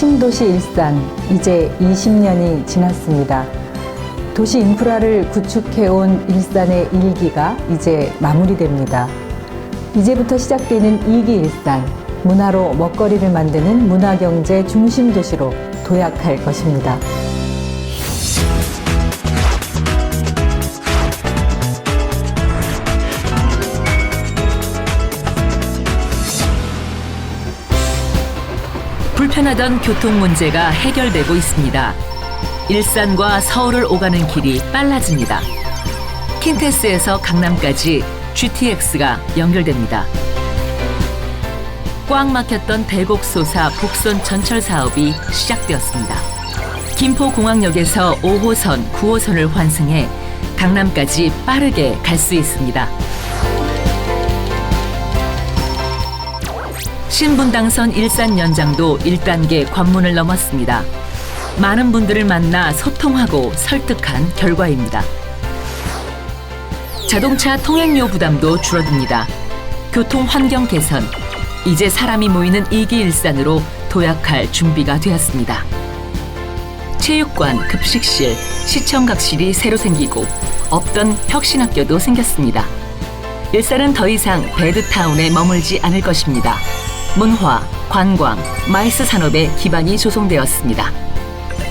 신도시 일산 이제 20년이 지났습니다. 도시 인프라를 구축해온 일산의 일기가 이제 마무리됩니다. 이제부터 시작되는 이기 일산, 문화로 먹거리를 만드는 문화경제 중심 도시로 도약할 것입니다. 불편하던 교통 문제가 해결되고 있습니다. 일산과 서울을 오가는 길이 빨라집니다. 킨테스에서 강남까지 GTX가 연결됩니다. 꽉 막혔던 대곡소사 복선 전철 사업이 시작되었습니다. 김포공항역에서 5호선, 9호선을 환승해 강남까지 빠르게 갈 수 있습니다. 신분당선 일산 연장도 1단계 관문을 넘었습니다. 많은 분들을 만나 소통하고 설득한 결과입니다. 자동차 통행료 부담도 줄어듭니다. 교통 환경 개선, 이제 사람이 모이는 이기 일산으로 도약할 준비가 되었습니다. 체육관, 급식실, 시청각실이 새로 생기고 없던 혁신학교도 생겼습니다. 일산은 더 이상 배드타운에 머물지 않을 것입니다. 문화, 관광, 마이스 산업의 기반이 조성되었습니다.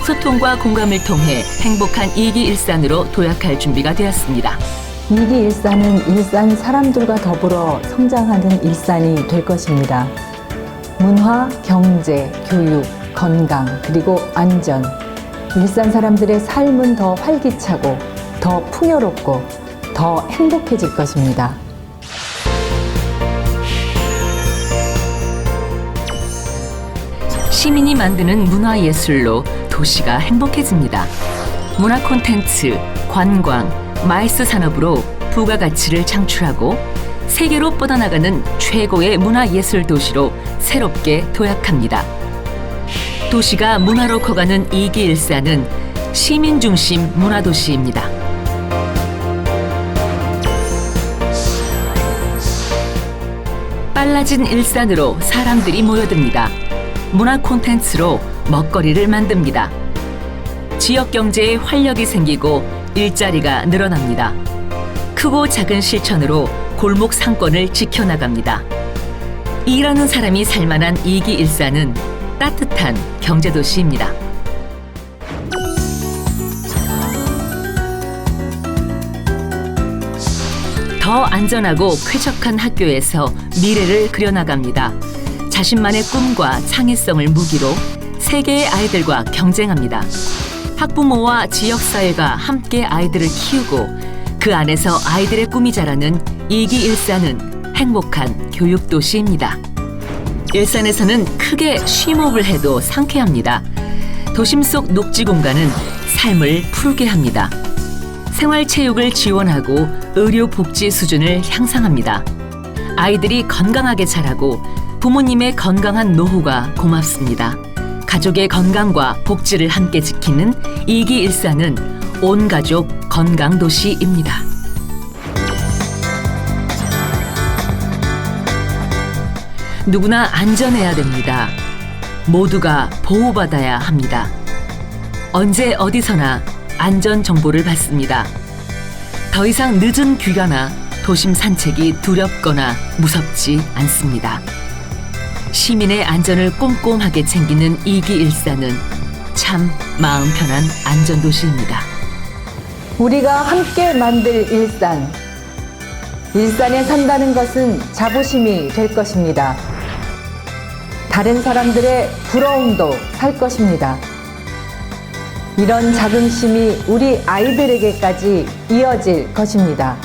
소통과 공감을 통해 행복한 이기 일산으로 도약할 준비가 되었습니다. 이기 일산은 일산 사람들과 더불어 성장하는 일산이 될 것입니다. 문화, 경제, 교육, 건강, 그리고 안전. 일산 사람들의 삶은 더 활기차고, 더 풍요롭고, 더 행복해질 것입니다. 시민이 만드는 문화예술로 도시가 행복해집니다. 문화 콘텐츠, 관광, 마이스 산업으로 부가가치를 창출하고 세계로 뻗어나가는 최고의 문화예술 도시로 새롭게 도약합니다. 도시가 문화로 커가는 이기 일산은 시민 중심 문화도시입니다. 빨라진 일산으로 사람들이 모여듭니다. 문화 콘텐츠로 먹거리를 만듭니다. 지역 경제에 활력이 생기고 일자리가 늘어납니다. 크고 작은 실천으로 골목 상권을 지켜나갑니다. 일하는 사람이 살만한 이기 일산은 따뜻한 경제도시입니다. 더 안전하고 쾌적한 학교에서 미래를 그려나갑니다. 자신만의 꿈과 창의성을 무기로 세계의 아이들과 경쟁합니다. 학부모와 지역사회가 함께 아이들을 키우고 그 안에서 아이들의 꿈이 자라는 이기 일산은 행복한 교육도시입니다. 일산에서는 크게 쉼업을 해도 상쾌합니다. 도심 속 녹지 공간은 삶을 푸르게 합니다. 생활체육을 지원하고 의료 복지 수준을 향상합니다. 아이들이 건강하게 자라고 부모님의 건강한 노후가 고맙습니다. 가족의 건강과 복지를 함께 지키는 이기 일산은 온 가족 건강 도시입니다. 누구나 안전해야 됩니다. 모두가 보호받아야 합니다. 언제 어디서나 안전 정보를 받습니다. 더 이상 늦은 귀가나 도심 산책이 두렵거나 무섭지 않습니다. 시민의 안전을 꼼꼼하게 챙기는 이기 일산은 참 마음 편한 안전도시입니다. 우리가 함께 만들 일산. 일산에 산다는 것은 자부심이 될 것입니다. 다른 사람들의 부러움도 살 것입니다. 이런 자긍심이 우리 아이들에게까지 이어질 것입니다.